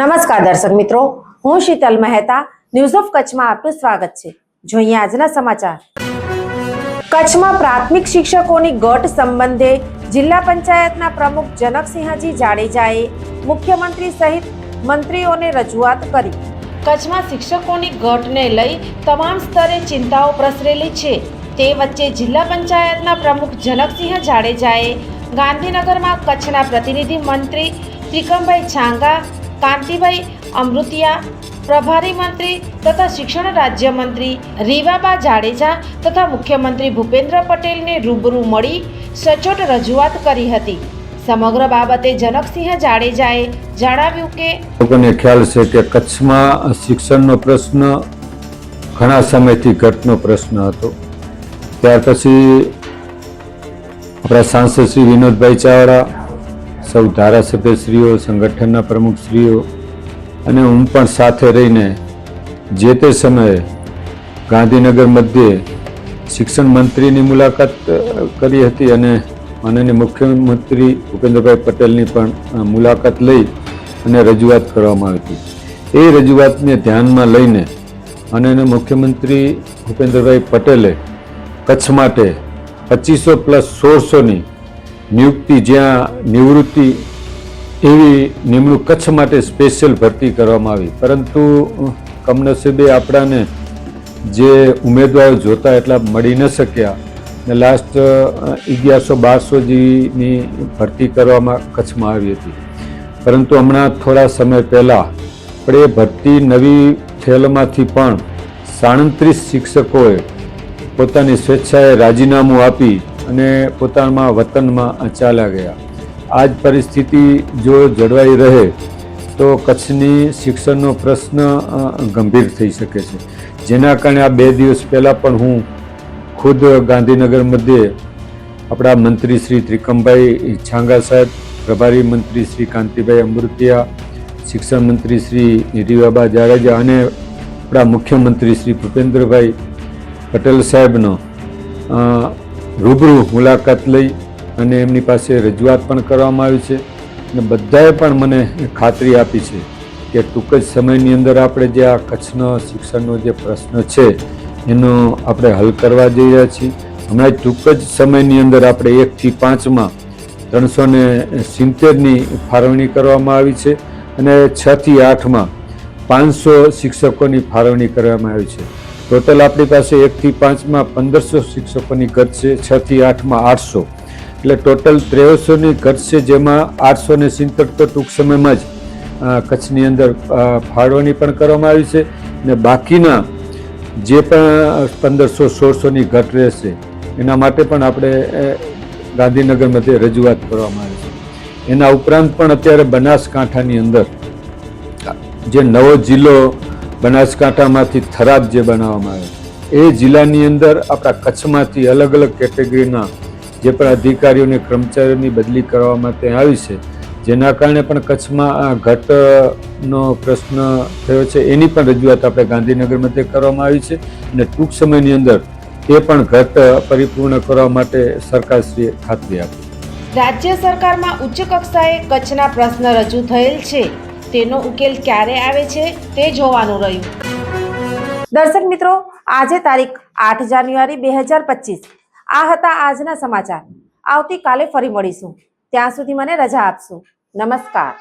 નમસ્કાર દર્શક મિત્રો, હું શીતલ મહેતા ન્યૂઝ ઓફ કચ્છમાં આપનું સ્વાગત છે. જોઈએ આજના સમાચાર. કચ્છમાં પ્રાથમિક શિક્ષકોની ગટ સંબંધે જિલ્લા પંચાયતના પ્રમુખ જનકસિંહજી જાડેજાએ મુખ્યમંત્રી સહિત મંત્રીઓને રજૂઆત કરી. કચ્છમાં શિક્ષકોની ગટને લઈ તમામ સ્તરે ચિંતાઓ પ્રસરેલી છે. તે વચ્ચે જિલ્લા પંચાયતના પ્રમુખ જનકસિંહ જાડેજાએ ગાંધીનગરમાં કચ્છના પ્રતિનિધિ મંત્રી ત્રિકમભાઈ છાંગા કાંતિભાઈ અમૃતિયા, પ્રભારી મંત્રી તથા શિક્ષણ રાજ્યમંત્રી રીવાબા જાડેજા તથા મુખ્યમંત્રી ભૂપેન્દ્ર પટેલને રૂબરૂ મળી સચોટ રજૂઆત કરી હતી. સમગ્ર બાબતે જનકસિંહ જાડેજાએ જણાવ્યું કે લોકોને ખ્યાલ છે કે કચ્છમાં શિક્ષણનો પ્રશ્ન ઘણા સમયથી ઘટનો પ્રશ્ન હતો. ત્યાર પછી આપણા સાંસદ શ્રી વિનોદભાઈ ચાવડા સૌ ધારાસભ્યશ્રીઓ, સંગઠનના પ્રમુખશ્રીઓ અને હું પણ સાથે રહીને જે તે સમયે ગાંધીનગર મધ્યે શિક્ષણ મંત્રીની મુલાકાત કરી હતી અને માનનીય મુખ્યમંત્રી ભૂપેન્દ્રભાઈ પટેલની પણ મુલાકાત લઈ અને રજૂઆત કરવામાં આવી હતી. એ રજૂઆતને ધ્યાનમાં લઈને અને મુખ્યમંત્રી ભૂપેન્દ્રભાઈ પટેલે કચ્છ માટે પચીસો પ્લસ સોળસોની નિયુક્તિ જ્યાં નિવૃત્તિ એવી નિમણૂક કચ્છ માટે સ્પેશિયલ ભરતી કરવામાં આવી. પરંતુ કમનસીબે આપણાને જે ઉમેદવારો જોતા એટલા મળી ન શક્યા ને લાસ્ટ અગિયારસો બારસો જેવીની ભરતી કરવામાં કચ્છમાં આવી હતી. પરંતુ હમણાં થોડા સમય પહેલાં પણ એ ભરતી નવી ફેલમાંથી પણ સાડત્રીસ શિક્ષકોએ પોતાની સ્વેચ્છાએ રાજીનામું આપી અને પોતાના વતનમાં ચાલ્યા ગયા. આ જ પરિસ્થિતિ જો જળવાઈ રહે, તો કચ્છની શિક્ષણનો પ્રશ્ન ગંભીર થઈ શકે છે. જેના કારણે આ બે દિવસ પહેલાં પણ હું ખુદ ગાંધીનગર મધ્યે આપણા મંત્રી શ્રી ત્રિકમભાઈ છાંગા સાહેબ, પ્રભારી મંત્રી શ્રી કાંતિભાઈ અમૃતિયા, શિક્ષણ મંત્રી શ્રી રીવાબા જાડેજા અને આપણા મુખ્યમંત્રી શ્રી ભૂપેન્દ્રભાઈ પટેલ સાહેબનો રૂબરૂ મુલાકાત લઈ અને એમની પાસે રજૂઆત પણ કરવામાં આવી છે અને બધાએ પણ મને ખાતરી આપી છે કે ટૂંક જ સમયની અંદર આપણે જે આ કચ્છનો શિક્ષણનો જે પ્રશ્ન છે એનો આપણે હલ કરવા જઈ રહ્યા છીએ. હમણાં ટૂંક જ સમયની અંદર આપણે એકથી પાંચમાં ત્રણસો ને સિત્તેરની ફાળવણી કરવામાં આવી છે અને છથી આઠમાં પાંચસો શિક્ષકોની ફાળવણી કરવામાં આવી છે. ટોટલ આપણી પાસે એકથી પાંચમાં પંદરસો શિક્ષકોની ઘટ છે, છથી આઠમાં આઠસો. એટલે ટોટલ ત્રેવીસોની ઘટ છે, જેમાં આઠસો ને સિત્તેર તો ટૂંક સમયમાં જ કચ્છની અંદર ફાળવણી પણ કરવામાં આવી છે ને બાકીના જે પણ પંદરસો સોળસોની ઘટ રહેશે, એના માટે પણ આપણે ગાંધીનગર મધ્યે રજૂઆત કરવામાં આવી છે. એના ઉપરાંત પણ અત્યારે બનાસકાંઠાની અંદર જે નવો જિલ્લો બનાસકાંઠામાંથી થરાદ જે બનાવવામાં આવ્યો એ જિલ્લાની અંદર આપણા કચ્છમાંથી અલગ અલગ કેટેગરીના જે પણ અધિકારીઓને કર્મચારીઓની બદલી કરવા માટે આવી છે. જેના કારણે પણ કચ્છમાં આ ઘટનો પ્રશ્ન થયો છે. એની પણ રજૂઆત આપણે ગાંધીનગરમાં તે કરવામાં આવી છે અને ટૂંક સમયની અંદર એ પણ ઘટ પરિપૂર્ણ કરવા માટે સરકારશ્રીએ ખાતરી આપી. રાજ્ય સરકારમાં ઉચ્ચ કક્ષાએ કચ્છના પ્રશ્ન રજૂ થયેલ છે. તેનો ઉકેલ ક્યારે આવે છે તે જોવાનું રહ્યું. દર્શક મિત્રો, આજે તારીખ આઠ જાન્યુઆરી બે હજાર પચીસ. આ હતા આજના સમાચાર. આવતીકાલે ફરી મળીશું. ત્યાં સુધી મને રજા આપશો. નમસ્કાર.